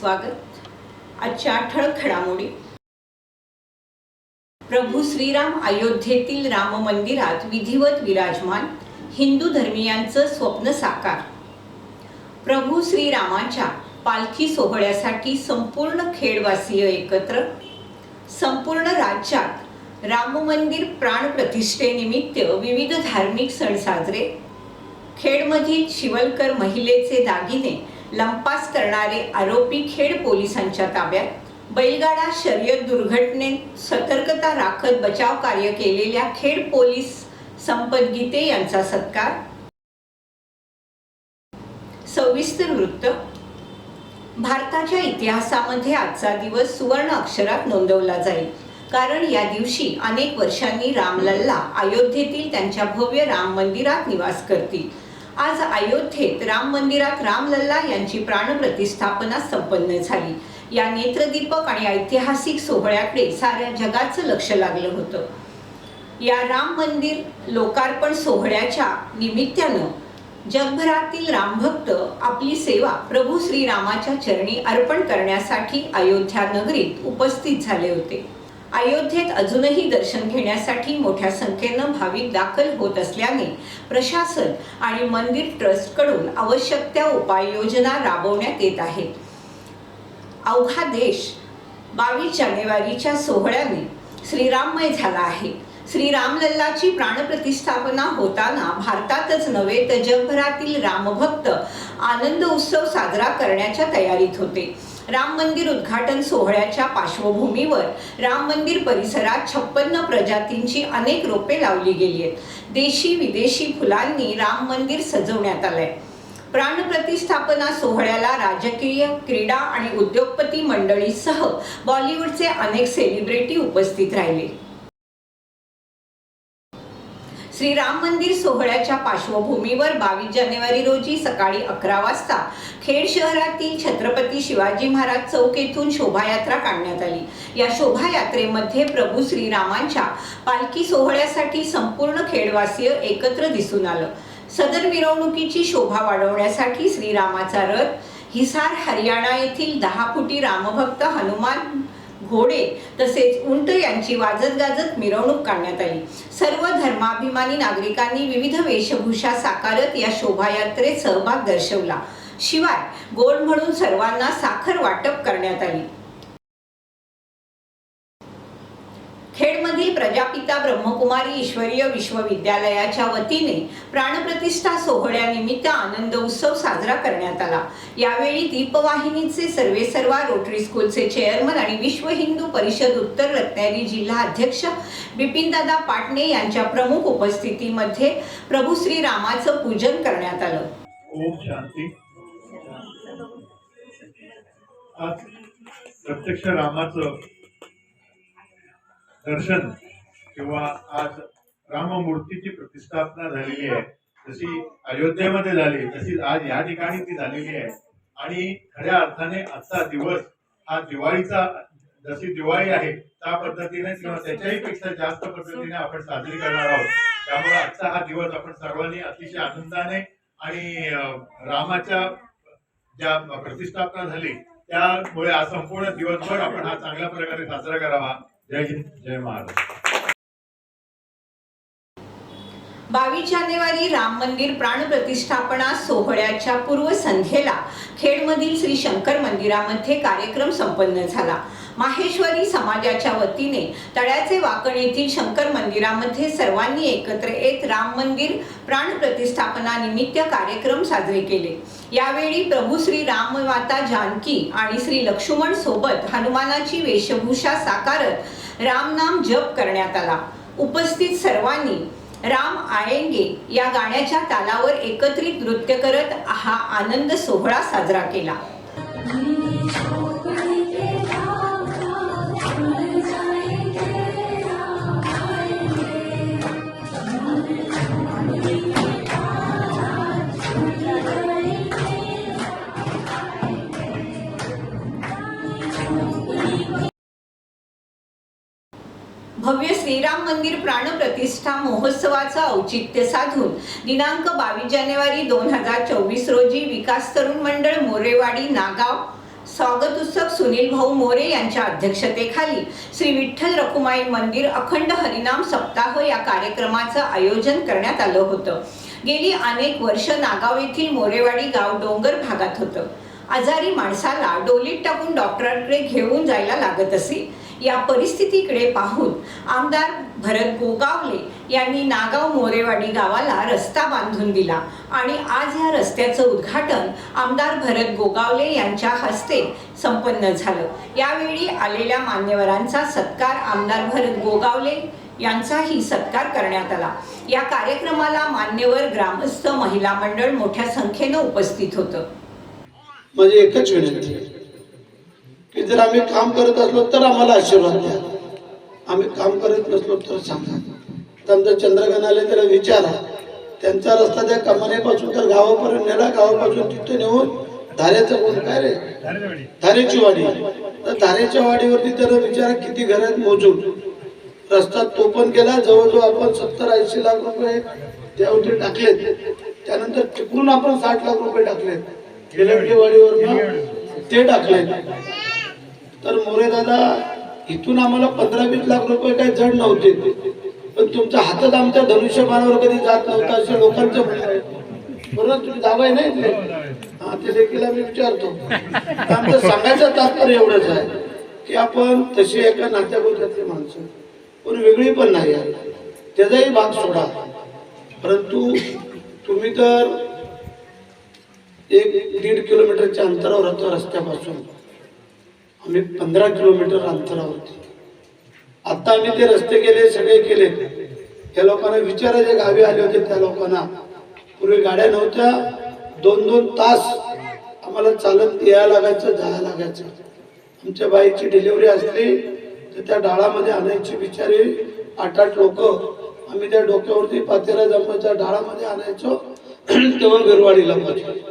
स्वागत. आजच्या ठळक घडामोडी. प्रभू श्रीराम अयोध्येतील राम मंदिरात विधिवत विराजमान हिंदू धर्मियांचं स्वप्न साकार. प्रभू श्रीरामाच्या पालखी सोहळ्यासाठी संपूर्ण खेडवासीय एकत्र संपूर्ण राज्यात राम मंदिर प्राणप्रतिष्ठेनिमित्त विविध धार्मिक सण साजरे खेडमधील शिवलकर महिलेचे दागिने लंपास करणारे आरोपी खेड पोलिसांच्या ताब्यात. बैलगाडा शर्यत दुर्घटनेत सतर्कता राखत बचाव कार्य केलेल्या खेड पोलीस संपत गीते यांचा सत्कार. सविस्तर वृत्त. भारताच्या इतिहासामध्ये आजचा दिवस सुवर्ण अक्षरात नोंदवला जाईल. कारण या दिवशी अनेक वर्षांनी रामलल्ला अयोध्येतील त्यांच्या भव्य राम मंदिरात निवास करतील. आज अयोध्येत राम मंदिरात रामलल्ला यांची प्राणप्रतिष्ठापना संपन्न झाली. या नेत्रदीपक आणि ऐतिहासिक सोहळ्याकडे साऱ्या जगाचं लक्ष लागलं होतं. या राम मंदिर लोकार्पण सोहळ्याच्या निमित्तानं जगभरातील रामभक्त आपली सेवा प्रभू श्रीरामाच्या चरणी अर्पण करण्यासाठी अयोध्या नगरीत उपस्थित झाले होते. अयोध्येत अजूनही दर्शन घेण्यासाठी मोठ्या संख्येनं भाविक दाखल होत असल्याने प्रशासन आणि मंदिर ट्रस्टकडून आवश्यक त्या उपाययोजना राबवण्यात येत आहेत. अवघा देश बावीस जानेवारीच्या सोहळ्याने श्रीराममय झाला आहे. श्रीरामलल्लाची प्राणप्रतिष्ठापना होताना भारतातच नव्हे तर जगभरातील रामभक्त आनंद उत्सव साजरा करण्याच्या तयारीत होते. राम मंदिर उद्घाटन सोहळ्याच्या पार्श्वभूमीवर राम मंदिर परिसरात छप्पन्न प्रजातींची अनेक रोपे लावली गेली आहेत. देशी विदेशी फुलांनी राम मंदिर सजवण्यात आलंय. प्राणप्रतिष्ठापना सोहळ्याला राजकीय क्रीडा आणि उद्योगपती मंडळीसह बॉलिवूडचे अनेक सेलिब्रिटी उपस्थित राहिले. श्रीराम मंदिर सोहळ्याच्या पार्श्वभूमीवर बावीस जानेवारी रोजी सकाळी अकरा वाजता खेड शहरातील छत्रपती शिवाजी महाराज चौक येथून शोभायात्रा काढण्यात आली. या शोभायात्रेमध्ये प्रभू श्रीरामांच्या पालखी सोहळ्यासाठी संपूर्ण खेडवासीय एकत्र दिसून आलं. सदर मिरवणुकीची शोभा वाढवण्यासाठी श्रीरामाचा रथ हिसार हरियाणा येथील दहा फुटी रामभक्त हनुमान घोडे तसेच उंट यांची वाजत गाजत मिरवणूक काढण्यात आली. सर्व धर्माभिमानी नागरिकांनी विविध वेशभूषा साकारत या शोभायात्रेत सहभाग दर्शवला. शिवाय गोड म्हणून सर्वांना साखर वाटप करण्यात आली. खेडमधील प्रजापिता ब्रह्मकुमारी ईश्वरीय विश्वविद्यालयाच्या वतीने प्राणप्रतिष्ठा सोहळ्यानिमित्त आनंद उत्सव साजरा करण्यात आला. यावेळी दीपवाहिनीचे सर्वेसर्वा रोटरी स्कूलचे चेअरमन आणि विश्व हिंदू परिषद उत्तर रत्नागिरी जिल्हा अध्यक्ष बिपिनदादा पाटणे यांच्या प्रमुख उपस्थितीमध्ये प्रभू श्री रामाचं पूजन करण्यात आलं. ओम शांती. प्रत्यक्ष रामाचं दर्शन किंवा आज राममूर्तीची प्रतिष्ठापना झालेली आहे जशी अयोध्येमध्ये झाली तशी आज या ठिकाणी ती झालेली आहे. आणि खऱ्या अर्थाने आजचा दिवस हा दिवाळीचा जशी दिवाळी आहे त्या पद्धतीने किंवा त्याच्याही पेक्षा जास्त पद्धतीने आपण साजरी करणार आहोत. त्यामुळे आजचा हा दिवस आपण सर्वांनी अतिशय आनंदाने आणि रामाच्या ज्या प्रतिष्ठापना झाली त्यामुळे आज संपूर्ण दिवसभर आपण हा चांगल्या प्रकारे साजरा करावा. जय हिंद जय महाराष्ट्र. बावीस जानेवारी राम मंदिर प्राणप्रतिष्ठापना सोहळ्याच्या पूर्वसंध्येला खेडमधील श्री शंकर मंदिरामध्ये कार्यक्रम संपन्न झाला. माहेश्वरी समाजाच्या वतीने तळ्याचे वाकण येथील शंकर मंदिरामध्ये सर्वांनी एकत्र येत राम मंदिर प्राणप्रतिष्ठापना निमित्त कार्यक्रम साजरे केले. यावेळी प्रभू श्री राममाता जानकी आणि श्री लक्ष्मण सोबत हनुमानाची वेशभूषा साकारत रामनाम जप करण्यात आला. उपस्थित सर्वांनी राम आळेंगे या गाण्याच्या तालावर एकत्रित नृत्य करत हा आनंद सोहळा साजरा केला. मंदिर प्राणप्रतिष्ठा महोत्सवाचं औचित्य साधून दिनांक बावीस जानेवारी दोन हजार चोवीस रोजी विकास तरुण मंडळ मोरेवाडी नागाव स्वागत उत्सव सुनील भाऊ मोरे यांच्या अध्यक्षतेखाली श्री विठ्ठल रखुमाई मंदिर अखंड हरिनाम सप्ताह या कार्यक्रमाचं आयोजन करण्यात आलं होतं. गेली अनेक वर्ष नागाव येथील मोरेवाडी गाव डोंगर भागात होतं. आजारी माणसाला डोलीत टाकून डॉक्टरांकडे घेऊन जायला लागत असे या परिस्थितीकडे पाहून आमदार भरत गोगावले यांनी नागाव मोरेवाडी गावाला रस्ता बांधून दिला. आणि आज या रस्त्याचं उद्घाटन आमदार भरत गोगावले यांच्या हस्ते संपन्न झालं. यावेळी आलेल्या मान्यवरांचा सत्कार आमदार भरत गोगावले यांचाही सत्कार करण्यात आला. या कार्यक्रमाला मान्यवर ग्रामस्थ महिला मंडळ मोठ्या संख्येनं उपस्थित होतं. माझी एकच विनंती की जर आम्ही काम करत असलो तर आम्हाला आशीर्वाद द्या. आम्ही काम करत नसलो तर सांगा. तर आमचं चंद्रकांत आले त्याला विचारा. त्यांचा रस्ता त्या कमानेपासून तर गावापर्यंत नेला गावापासून तिथे नेऊन धाऱ्याचं कोण काय रे? धारेची वाडी. तर धारेच्या वाडीवरती त्याला विचारा किती घर आहेत मोजून. रस्ता तो पण केला जवळजवळ आपण सत्तर ऐंशी लाख रुपये त्यावरती टाकलेत. त्यानंतर तिकडून आपण साठ लाख रुपये टाकलेत. गेल्या वाडीवर ते टाकले तर मोरे दादा इथून आम्हाला पंधरा वीस लाख रुपये काही जड नव्हते. पण तुमच्या हातात आमच्या धनुष्यबाणावर कधी जात नव्हता असे लोकांचं म्हणणं आहे. बरोबर तुम्ही दाबाय नाही इथले? हा ते देखील आम्ही विचारतो. आमचं सांगायचं तात्पर्य एवढंच आहे की आपण तशी एका नात्याबोधातली माणसं. पण वेगळी पण नाही आहे. त्याचाही भाग सोडा. परंतु तुम्ही तर एक दीड किलोमीटरच्या अंतरावर होतो रस्त्यापासून. आम्ही पंधरा किलोमीटर अंतरावरती. आता आम्ही ते रस्ते केले सगळे केले. त्या लोकांना विचारायचे गावी आले होते त्या लोकांना. पूर्वी गाड्या नव्हत्या. दोन दोन तास आम्हाला चालत यायला लागायचं जायला लागायचं. आमच्या बाईची डिलिव्हरी असली तर त्या डाळामध्ये आणायची बिचारी आठ आठ लोक. आम्ही त्या डोक्यावरती पातेला जमवायच्या डाळामध्ये आणायचो. तेव्हा बिरवाडीला पोहोचलो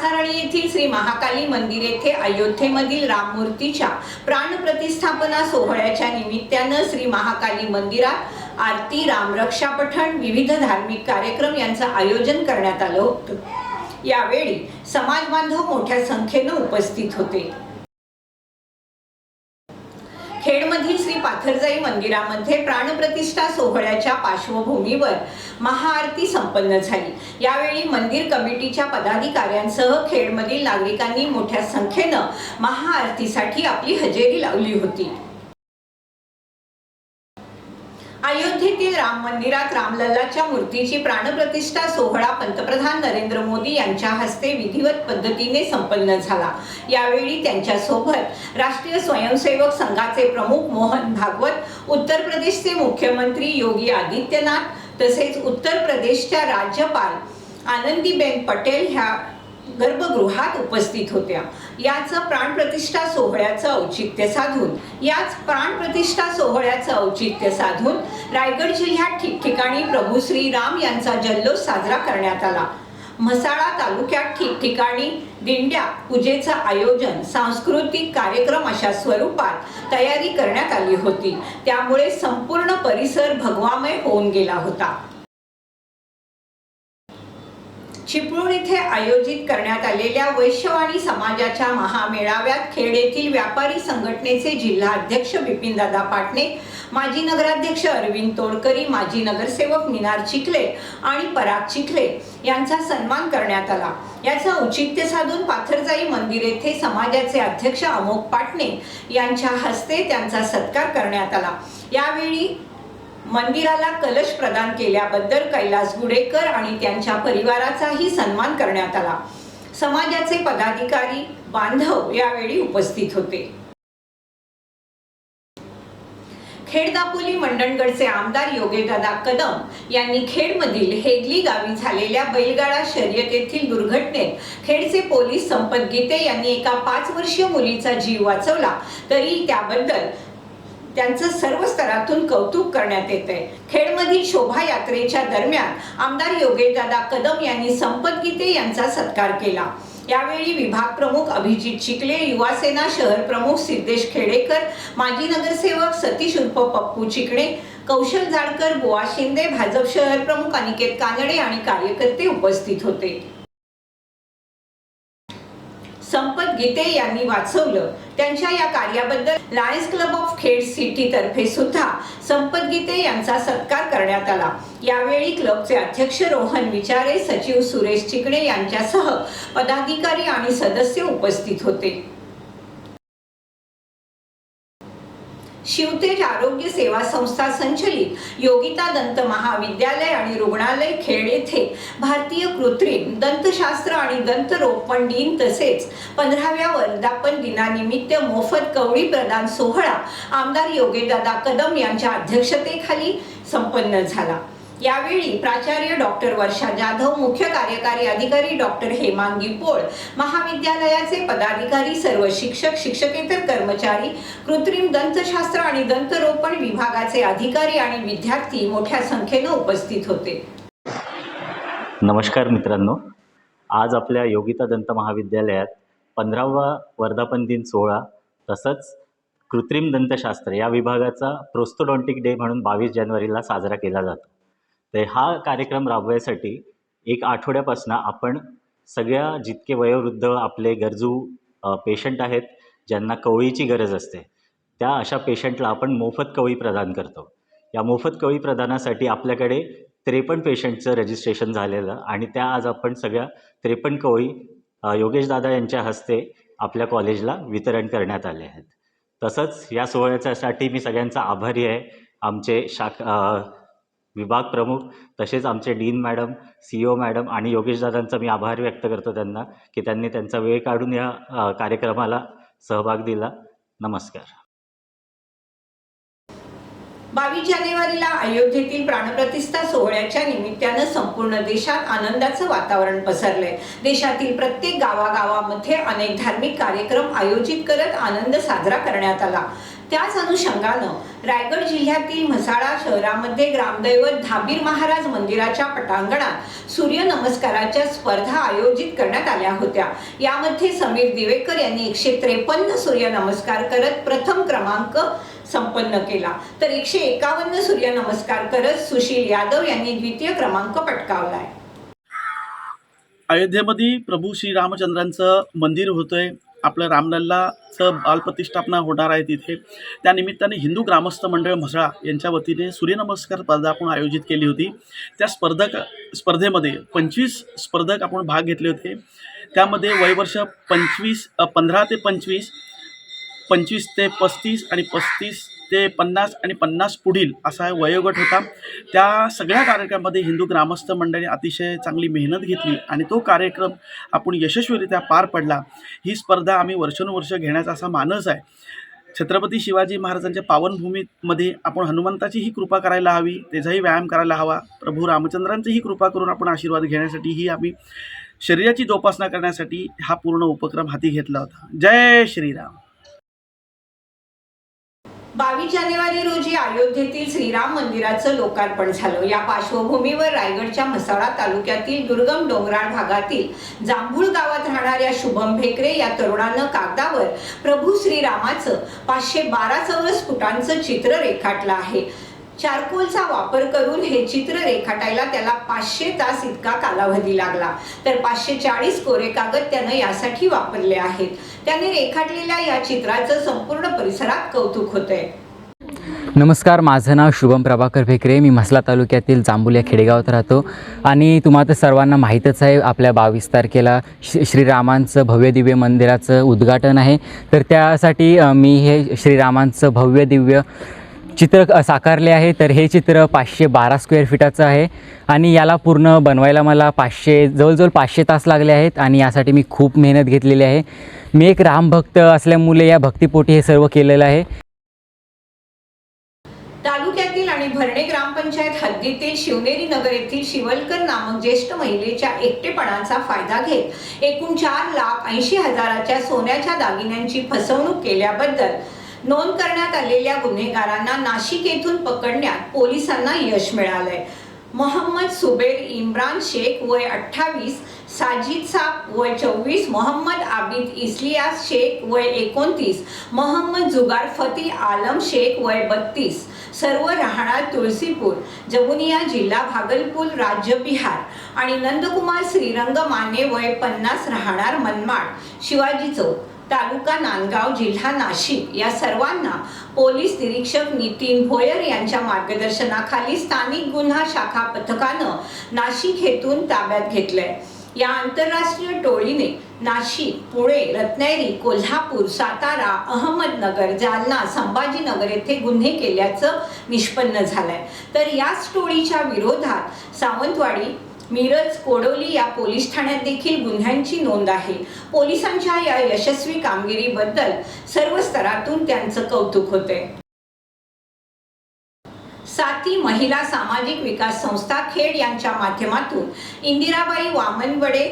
खेड येथील श्री महाकाली मंदिर येथे अयोध्येमधील राममूर्तीच्या प्राणप्रतिष्ठापना सोहळ्याच्या निमित्तानं श्री महाकाली मंदिरात आरती रामरक्षा पठण विविध धार्मिक कार्यक्रम यांचं आयोजन करण्यात आलं होतं. यावेळी समाज बांधव मोठ्या संख्येनं उपस्थित होते. खेडमधील श्री पाथरजाई मंदिरामध्ये प्राणप्रतिष्ठा सोहळ्याच्या पार्श्वभूमीवर महाआरती संपन्न झाली. यावेळी मंदिर कमिटीच्या पदाधिकाऱ्यांसह खेडमधील नागरिकांनी मोठ्या संख्येनं महाआरतीसाठी आपली हजेरी लावली होती. अयोध्येतील राम मंदिरात रामलल्लाच्या मूर्तीची प्राणप्रतिष्ठा सोहळा पंतप्रधान नरेंद्र मोदी यांच्या हस्ते विधिवत पद्धतीने संपन्न झाला. यावेळी त्यांच्यासोबत राष्ट्रीय स्वयंसेवक संघाचे प्रमुख मोहन भागवत उत्तर प्रदेशचे मुख्यमंत्री योगी आदित्यनाथ तसेच उत्तर प्रदेशच्या राज्यपाल आनंदीबेन पटेल ह्या गर्भगृहात उपस्थित होत्या. याचं प्राणप्रतिष्ठा सोहळ्याचं औचित्य साधून याच प्राणप्रतिष्ठा सोहळ्याचं औचित्य साधून रायगड जिल्ह्यात ठिकठिकाणी प्रभू श्रीराम यांचा जल्लोष साजरा करण्यात आला. म्हसाळा तालुक्यात ठिकठिकाणी दिंड्या पूजेचं आयोजन सांस्कृतिक कार्यक्रम अशा स्वरूपात तयारी करण्यात आली होती. त्यामुळे संपूर्ण परिसर भगवामय होऊन गेला होता. चिपळूण येथे आयोजित करण्यात आलेल्या वैश्यवाणी समाजाच्या महामेळाव्यात खेड येथील व्यापारी संघटनेचे जिल्हा अध्यक्ष बिपिन बिपिनदादा पाटणे माजी नगराध्यक्ष अरविंद तोडकरी माजी नगरसेवक मिनार चिखले आणि पराग चिखले यांचा सन्मान करण्यात आला. याचं औचित्य साधून पाथरजाई मंदिर येथे समाजाचे अध्यक्ष अमोक पाटणे यांच्या हस्ते त्यांचा सत्कार करण्यात आला. यावेळी मंदिराला कलश प्रदान केल्याबद्दल कैलास गुडेकर आणि त्यांच्या परिवाराचाही सन्मान करण्यात आला. समाजाचे पदाधिकारी बांधव यावेळी उपस्थित होते. खेड दापोली मंडणगडचे आमदार योगेदादा कदम यांनी खेडमधील हेगली गावी झालेल्या बैलगाडा शर्यतेतील दुर्घटनेत खेडचे पोलीस संपत गीते यांनी एका पाच वर्षीय मुलीचा जीव वाचवला. तरी त्याबद्दल त्यांचं सर्व स्तरातून कौतुक करण्यात येत आहे खेडमधील शोभायात्रेच्या दरम्यान आमदार योगेशदादा कदम यांनी संपत गीते यांचा सत्कार केला. यावेळी विभाग प्रमुख अभिजित चिखले युवासेना शहर प्रमुख सिद्धेश खेडेकर माजी नगरसेवक सतीश उर्फ पप्पू चिकणे कौशल जाडकर बुवा शिंदे भाजप शहर प्रमुख अनिकेत कानडे आणि कार्यकर्ते उपस्थित होते. संपत गीते यांनी वाचवलं. त्यांच्या या कार्याबद्दल Lions club of Khed city तर्फे सुद्धा संपत गीते यांचा सत्कार करण्यात आला. यावेळी क्लबचे अध्यक्ष रोहन विचारे सचिव सुरेश चिकणे यांच्यासह पदाधिकारी आणि सदस्य उपस्थित होते. शिवतेज आरोग्य सेवा संस्था संचलित योगिता दंत महाविद्यालय आणि रुग्णालय खेड येथे भारतीय कृत्रिम दंतशास्त्र आणि दंतरोपण दिन तसेच पंधराव्या वर्धापन दिनानिमित्त मोफत कवळी प्रदान सोहळा आमदार योगेदादा कदम यांच्या अध्यक्षतेखाली संपन्न झाला. यावेळी प्राचार्य डॉक्टर वर्षा जाधव मुख्य कार्यकारी अधिकारी डॉक्टर हेमांगी पोळ महाविद्यालयाचे पदाधिकारी सर्व शिक्षक शिक्षकेतर कर्मचारी कृत्रिम दंतशास्त्र आणि दंतरोपण विभागाचे अधिकारी आणि विद्यार्थी मोठ्या संख्येनं उपस्थित होते. नमस्कार मित्रांनो. आज आपल्या योगिता दंत महाविद्यालयात पंधरावा वर्धापन दिन सोहळा तसंच कृत्रिम दंतशास्त्र या विभागाचा प्रोस्तोडॉन्टिक डे म्हणून बावीस जानेवारीला साजरा केला जातो. तर हा कार्यक्रम राबवायसाठी एक आठवड्यापासून आपण सगळ्या जितके वयोवृद्ध आपले गरजू पेशंट आहेत ज्यांना कवळीची गरज असते त्या अशा पेशंटला आपण मोफत कवळी प्रदान करतो. या मोफत कवळी प्रदानासाठी आपल्याकडे त्रेपन्न पेशंटचं रजिस्ट्रेशन झालेलं आणि त्या आज आपण सगळ्या त्रेपन्न कवळी योगेश योगेशदादा यांच्या हस्ते आपल्या कॉलेजला वितरण करण्यात आले आहेत. तसंच या सोहळ्याच्यासाठी मी सगळ्यांचा आभारी आहे. आमचे शाख विभाग प्रमुख तसेच आमचे dean madam C O madam आणि योगेशदादांचा मी आभार व्यक्त करतो त्यांना की त्यांनी त्यांचा वेळ काढून या कार्यक्रमाला सहभाग दिला. नमस्कार. बावीस जानेवारीला अयोध्येतील प्राणप्रतिष्ठा सोहळ्याच्या निमित्तानं संपूर्ण देशात आनंदाचं वातावरण पसरलंय. देशातील प्रत्येक गावागावामध्ये अनेक धार्मिक कार्यक्रम आयोजित करत आनंद साजरा करण्यात आला. त्याच अनुषंगानं रायगड जिल्ह्यातील म्हसाळा शहरामध्ये ग्रामदैवत धाबीर महाराज मंदिराच्या पटांगणात सूर्य नमस्काराच्या स्पर्धा आयोजित करण्यात आल्या होत्या. यामध्ये समीर दिवेकर यांनी एकशे त्रेपन्न सूर्य नमस्कार करत प्रथम क्रमांक संपन्न केला. तर एकशे एकावन्न सूर्य नमस्कार करत सुशील यादव यांनी द्वितीय क्रमांक पटकावलाय. अयोध्येमध्ये प्रभू श्रीरामचंद्रांचं मंदिर होतंय. आपलं रामलल्लाचं बालप्रतिष्ठापना होणार आहे तिथे. त्यानिमित्ताने हिंदू ग्रामस्थ मंडळ म्हसळा यांच्या वतीने सूर्यनमस्कार स्पर्धा आपण आयोजित केली होती. त्या स्पर्धक स्पर्धेमध्ये पंचवीस स्पर्धक आपण भाग घेतले होते. त्यामध्ये वयवर्ष पंचवीस पंधरा ते पंचवीस पंचवीस ते पस्तीस आणि पस्तीस ते पन्नास आणि पन्नास पुढील असा वयोगट होता. त्या सगळ्या कार्यक्रमामध्ये हिंदू ग्रामस्थ मंडळी अतिशय चांगली मेहनत घेतली आणि तो कार्यक्रम आपण यशस्वीरित्या पार पडला. ही स्पर्धा आम्ही वर्षानुवर्ष घेण्याचा असा मानस आहे. छत्रपती शिवाजी महाराजांच्या पावनभूमीमध्ये आपण हनुमंताची ही कृपा करायला हवी त्याचाही व्यायाम करायला हवा. प्रभू रामचंद्रांचीही कृपा करून आपण आशीर्वाद घेण्यासाठी ही आम्ही शरीराची जोपासना करण्यासाठी हा पूर्ण उपक्रम हाती घेतला होता. जय श्रीराम. बावीस जानेवारी रोजी अयोध्येतील श्रीराम मंदिराचं लोकार्पण झालं. या पार्श्वभूमीवर रायगडच्या म्हसाळा तालुक्यातील दुर्गम डोंगराळ भागातील जांभूळ गावात राहणाऱ्या शुभम भेकरे या तरुणानं कागदावर प्रभू श्रीरामाचं पाचशे बारा चौरस फुटांचं चित्र रेखाटलं आहे. चारकोलचा वापर करून हे चित्र रेखाटायला त्याला पाचशे तास इतका कालावधी लागला. तर पाचशे चाळीस कोरे कागद त्यानं यासाठी वापरले आहेत. त्याने रेखाटलेल्या या चित्राचं संपूर्ण परिसरात कौतुक होतंय. नमस्कार माझं नाव शुभम प्रभाकर भेकरे. मी म्हसला तालुक्यातील जांभूल या खेडेगावात राहतो. आणि तुम्हाला तर सर्वांना माहीतच आहे आपल्या बावीस तारखेला श्री श्रीरामांचं भव्य दिव्य मंदिराचं उद्घाटन आहे. तर त्यासाठी मी हे श्रीरामांचं भव्य दिव्य चित्र साकारले आहे तर हे चित्र पाचशे बारा स्क्वेअर फिटाचं आहे. आणि याला पूर्ण बनवायला मला पाचशे जवळजवळ पाचशे तास लागले आहेत आणि यासाठी मी खूप मेहनत घेतलेली आहे. मी एक रामभक्त असल्यामुळे या भक्तीपोटी हे सर्व केलेलं आहे. तालुक्यातील आणि भरणे ग्रामपंचायत हद्दीतील शिवनेरी नगर येथील शिवलकर नामक ज्येष्ठ महिलेच्या एकटेपणाचा फायदा घेत एकूण चार लाख ऐंशी हजाराच्या सोन्याच्या दागिन्यांची फसवणूक केल्याबद्दल नोंद करण्यात आलेल्या गुन्हेगारांना नाशिक येथून पकडण्यात पोलिसांना यश मिळालंय. मोहम्मद सुबेर इम्रान शेख वय अठ्ठावीस साजिद साब वय चोवीस मोहम्मद आबिद इस्लियास शेख वय एकोणतीस मोहम्मद जुगार फती आलम शेख वय बत्तीस सर्व राहणार तुळसीपूर जमुनिया जिल्हा भागलपूर राज्य बिहार आणि नंदकुमार श्रीरंग माने वय पन्नास राहणार मनमाड शिवाजी चौक. तालुका नांदगाव जिल्हा नाशिक या सर्वांना पोलीस निरीक्षक नितीन भोयर यांच्या मार्गदर्शनाखाली स्थानिक गुन्हा शाखा पथकानं नाशिक हेतून ताब्यात घेतलंय. या आंतरराष्ट्रीय टोळीने नाशिक पुणे रत्नागिरी कोल्हापूर सातारा अहमदनगर जालना संभाजीनगर येथे गुन्हे केल्याचं निष्पन्न झालंय. तर याच टोळीच्या विरोधात सावंतवाडी मिरज कोडोली या पोलीस ठाण्यात देखील गुन्ह्यांची नोंद आहे. पोलिसांच्या या यशस्वी कामगिरीबद्दल सर्व स्तरातून त्यांचं कौतुक होते साती महिला सामाजिक विकास संस्था खेड यांच्या माध्यमातून इंदिराबाई वामनवडे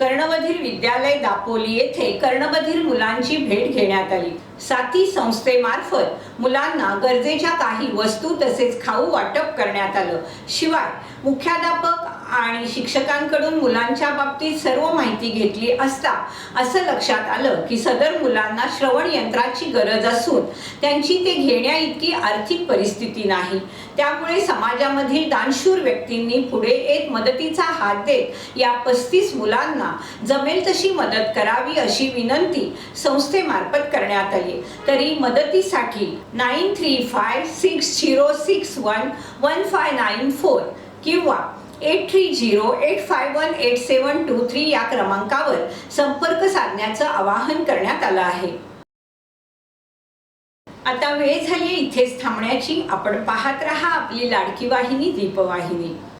कर्णबधीर विद्यालय दापोली येथे कर्णबधीर मुलांची भेट घेण्यात आली. साथी संस्थेमार्फत मुलांना गरजेच्या काही वस्तू तसेच खाऊ वाटप करण्यात आलं. शिवाय मुख्याध्यापक आणि शिक्षकांकडून मुलांच्या बाबतीत सर्व माहिती घेतली असता असं लक्षात आलं की सदर मुलांना श्रवण यंत्राची गरज असून त्यांची ते घेण्या इतकी आर्थिक परिस्थिती नाही. त्यामुळे समाजामधील दानशूर व्यक्तींनी पुढे एक मदतीचा हात देत या पस्तीस मुलांना जमेल तशी मदत करावी अशी विनंती संस्थेमार्फत करण्यात आली. तरी मदतीसाठी nine three five six zero six one one five nine four किंवा eight three zero eight five one eight seven two three या क्रमांकावर संपर्क साधण्याचं आवाहन करण्यात आलं आहे. आता वेळ झाली इथेच थांबण्याची. आपण पाहत रहा आपली लाडकी वाहिनी दीपवाहिनी.